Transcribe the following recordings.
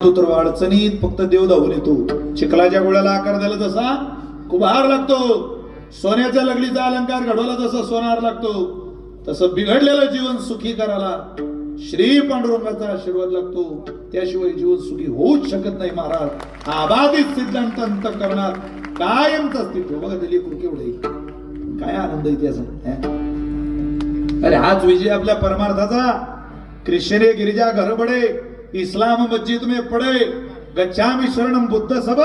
तो तर अडचणीत फक्त देव धावून येतो. चिखलाच्या गोळ्याला आकार द्यायला तसा कुभार लागतो. सोन्याच्या लगडीचा अलंकार घडवला जसा सोनार लागतो. तसं बिघडलेलं जीवन सुखी करायला श्री पांडुरंगाचा आशीर्वाद लागतो. त्याशिवाय जीवन सुखी होऊच शकत नाही महाराज. आबाधित सिद्धांत अंत करणार कायमच अस्तित्व. बघा दिली केवढे काय आनंद इतिहास अरे हाच विजय आपल्या परमार्थाचा. ख्रिश्चने गिरिजा घरबडे. इस्लाम मस्जिद में पड़े गच्छामि शरणम बुद्ध सब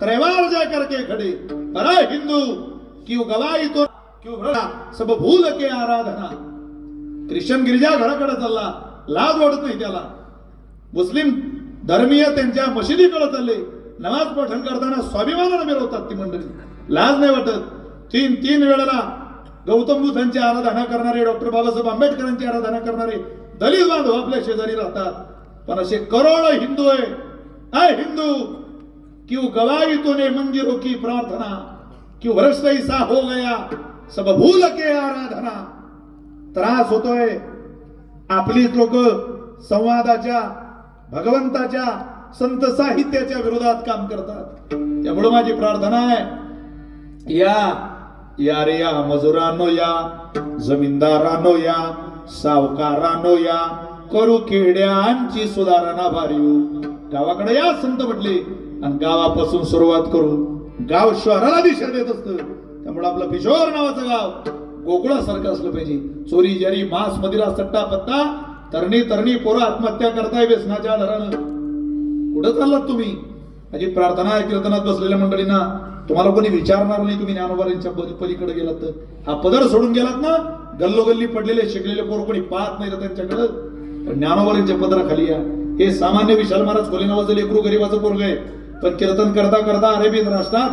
त्रैवार जा करके खड़े। अरे हिंदू क्यों गवाई तो क्यों भरा सब भूल के आराधना। ख्रिश्चन गिरिजा घराकडे चालला लाज वाटत नाही त्याला. मुस्लिम धर्मीय त्यांच्या मशिदीकडे चालले. नमाज पठण करताना स्वाभिमानाने मिरवतात ती मंडळी. लाज नाही वाटत. तीन तीन वेळेला गौतम बुद्धांची आराधना करणारे डॉक्टर बाबासाहेब आंबेडकरांची आराधना करणारे दलित बांधव आपल्या शेजारी राहतात. पण असे करोड हिंदू आहे आहे हिंदू! क्यों गवाई तूने मंदिरों की प्रार्थना क्यों भ्रष्ट ऐसा हो गया सब भूल के आराधना. त्रास होतोय. आपलीच लोक संवादाच्या भगवंताच्या संत साहित्याच्या विरोधात काम करतात. त्यामुळे माझी प्रार्थना आहे या या रे या मजुरांनो या जमीनदारांनो या सावकारांनो या करू खेड्यांची सुधारणा भारी हो. गावाकडे या संत म्हटले आणि गावापासून सुरुवात करू. गाव शहराला दिशा देत असतं. त्यामुळे आपलं पिशोर नावाचं गाव गोकुळासारखं असलं पाहिजे. चोरी जरी मांस मदिरा सट्टा पत्ता तरणी तरणी पोरं आत्महत्या करताय व्यसनाच्या आधारानं. कुठं चाललात तुम्ही? माझी प्रार्थना कीर्तनात बसलेल्या मंडळींना. तुम्हाला कोणी विचारणार नाही तुम्ही ज्ञानोबारांच्या पलीकडे गेलात तर. हा पदर सोडून गेलात ना? गल्लोगल्ली पडलेले शिकलेले पोर कोणी पाहत नाही त्यांच्याकडं? पण ज्ञानोबारींच्या पदराखाली या. हे सामान्य विशाल महाराज खोली नावाचं लेकरू गरीबाचं पोरग आहे. पण कीर्तन करता करता अरेबियन राष्ट्रात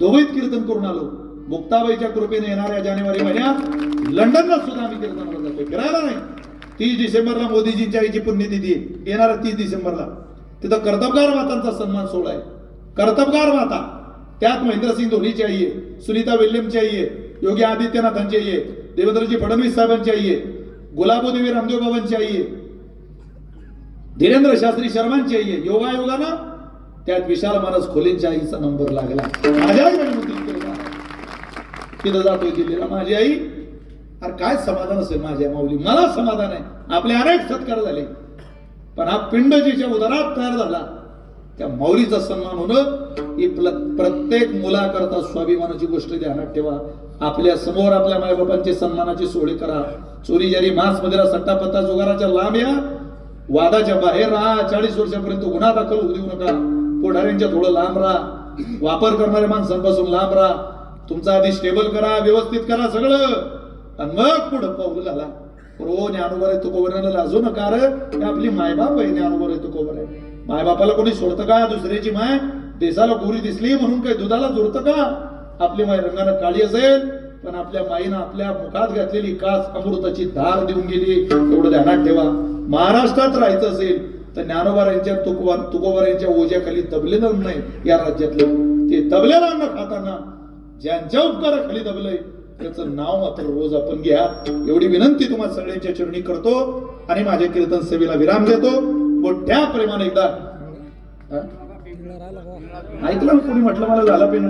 दोघीत कीर्तन करून आलो. मुक्ताबाईच्या कृपेने येणाऱ्या जानेवारी महिन्यात लंडनला सुद्धा आम्ही कीर्तनाला जातोय. फिरायला नाही. तीस डिसेंबरला मोदीजींच्या आईची पुण्यतिथी आहे. येणारा तीस डिसेंबरला. तिथं कर्तबगार मातांचा सन्मान सोहळा आहे. कर्तबगार माता. त्यात महेंद्रसिंग धोनीची आई आहे. सुनीता विल्यमची आई आहे. योगी आदित्यनाथांची आई आहे. देवेंद्रजी फडणवीस साहेबांची आई आहे. गुलाबोदेवी रामदेव बाबांची आई आहे. धीरेंद्र शास्त्री शर्मांची आई आहे योगायोगानं त्यात विशाल मानस खोलेंच्या आईचा नंबर लागला. माझ्या तिथं जातोय दिल्लीला माझी आई अरे काय समाधान असेल माझ्या माऊली? मला समाधान आहे. आपले अनेक सत्कार झाले. पण हा पिंड जिच्या उदरात तयार झाला. त्या माऊलीचा सन्मान होणं ही प्ल- प्रत्येक मुलाकरता स्वाभिमानाची गोष्ट ध्यानात ठेवा. आपल्यासमोर आपल्या मायबापांचे सन्मानाची सोहळे करा. चोरी जरी मांस मदिरा सट्टापत्ता जुगाराच्या लांब या. वादाच्या बाहेर राहा चाळीस वर्षापर्यंत गुन्हा दाखल होऊ देऊ नका. पुढाऱ्यांच्या थोडं लांब राहा. वापर करणाऱ्या माणसांपासून लांब राहा. तुमचा आधी स्टेबल करा व्यवस्थित करा सगळं. आणि मग पुढं पाऊल घाला. हो ज्ञानोबर आहे तुकोबराला लाजू नका रे. आपली मायबाप आहे ज्ञानोबर आहे तुकोबर आहे मायबापाला कोणी सोडतं का? दुसऱ्याची माय देशाला गोरी दिसली म्हणून काही दुधाला जोडतं का? आपली माय रंगानं काळी असेल पण आपल्या माईनं आपल्या मुखात घातलेली कास अमृताची धार देऊन गेली. एवढं ध्यानात ठेवा. महाराष्ट्रात राहायचं असेल तर ज्ञानोबारांच्या तुकोबा तुकोबार यांच्या ओझ्याखाली दबले जाऊन नाही या राज्यातलं. ते दबलेलं अन्न खाताना. ज्यांच्या उपकाराखाली दबलंय त्याचं नाव मात्र रोज आपण घ्या. एवढी विनंती तुम्हाला सगळ्यांच्या चरणी करतो आणि माझ्या कीर्तन सेवेला विराम देतो. मोठ्या प्रेमाने एकदा ऐकलं कोणी म्हटलं मला झाला पेन?